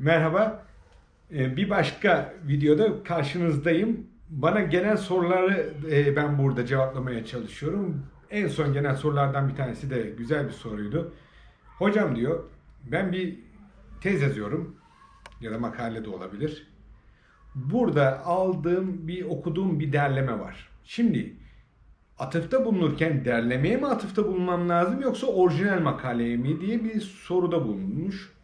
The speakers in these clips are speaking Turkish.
Merhaba. Ee, Bir başka videoda karşınızdayım. Bana genel soruları e, ben burada cevaplamaya çalışıyorum. En son genel sorulardan bir tanesi de güzel bir soruydu. Hocam diyor, ben bir tez yazıyorum ya da makale de olabilir. Burada aldığım bir okuduğum bir derleme var. Şimdi atıfta bulunurken derlemeye mi atıfta bulunmam lazım yoksa orijinal makaleye mi diye bir soruda bulunmuş.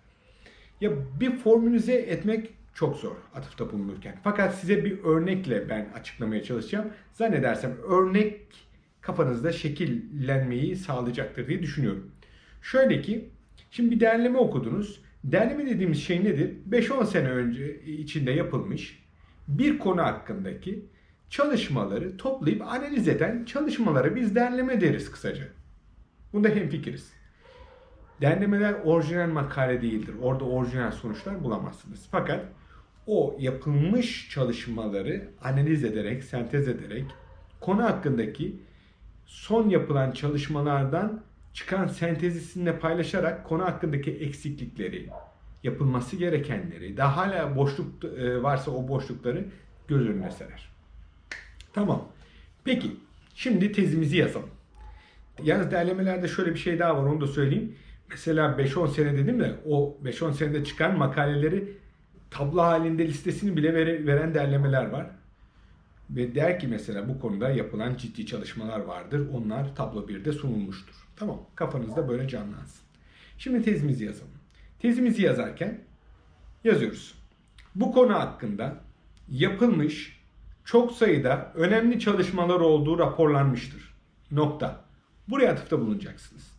Ya bir formülize etmek çok zor atıfta bulunurken. Fakat size bir örnekle ben açıklamaya çalışacağım. Zannedersem örnek kafanızda şekillenmeyi sağlayacaktır diye düşünüyorum. Şöyle ki, şimdi bir derleme okudunuz. Derleme dediğimiz şey nedir? 5-10 sene önce içinde yapılmış bir konu hakkındaki çalışmaları toplayıp analiz eden çalışmalara biz derleme deriz kısaca. Bunda hemfikiriz. Derlemeler orijinal makale değildir. Orada orijinal sonuçlar bulamazsınız. Fakat o yapılmış çalışmaları analiz ederek, sentez ederek konu hakkındaki son yapılan çalışmalardan çıkan sentezi sizinle paylaşarak konu hakkındaki eksiklikleri, yapılması gerekenleri, daha hala boşluk e, varsa o boşlukları göz önüne serer. Tamam. Peki, şimdi tezimizi yazalım. Yalnız derlemelerde şöyle bir şey daha var onu da söyleyeyim. Mesela 5-10 sene dedim de o 5-10 senede çıkan makaleleri tablo halinde listesini bile vere- veren derlemeler var. Ve der ki mesela bu konuda yapılan ciddi çalışmalar vardır. Onlar tablo 1'de sunulmuştur. Tamam kafanızda böyle canlansın. Şimdi tezimizi yazalım. Tezimizi yazarken yazıyoruz. Bu konu hakkında yapılmış çok sayıda önemli çalışmalar olduğu raporlanmıştır. Nokta. Buraya atıfta bulunacaksınız.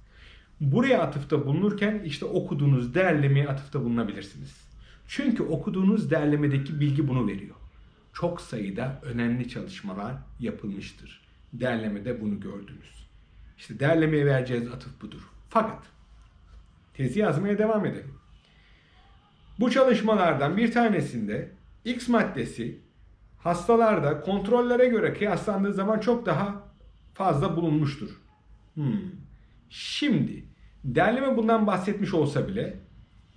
Buraya atıfta bulunurken işte okuduğunuz derlemeye atıfta bulunabilirsiniz. Çünkü okuduğunuz derlemedeki bilgi bunu veriyor. Çok sayıda önemli çalışmalar yapılmıştır. Derlemede bunu gördünüz. İşte derlemeye vereceğiz atıf budur. Fakat tezi yazmaya devam edelim. Bu çalışmalardan bir tanesinde X maddesi hastalarda kontrollere göre kıyaslandığı zaman çok daha fazla bulunmuştur. Hmm. Şimdi derleme bundan bahsetmiş olsa bile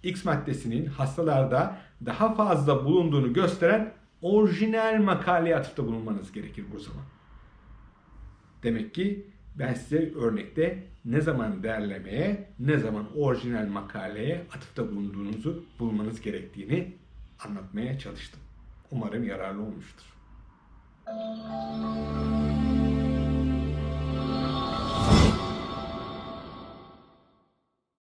X maddesinin hastalarda daha fazla bulunduğunu gösteren orijinal makaleye atıfta bulunmanız gerekir bu zaman. Demek ki ben size örnekte ne zaman derlemeye, ne zaman orijinal makaleye atıfta bulunduğunuzu bulmanız gerektiğini anlatmaya çalıştım. Umarım yararlı olmuştur.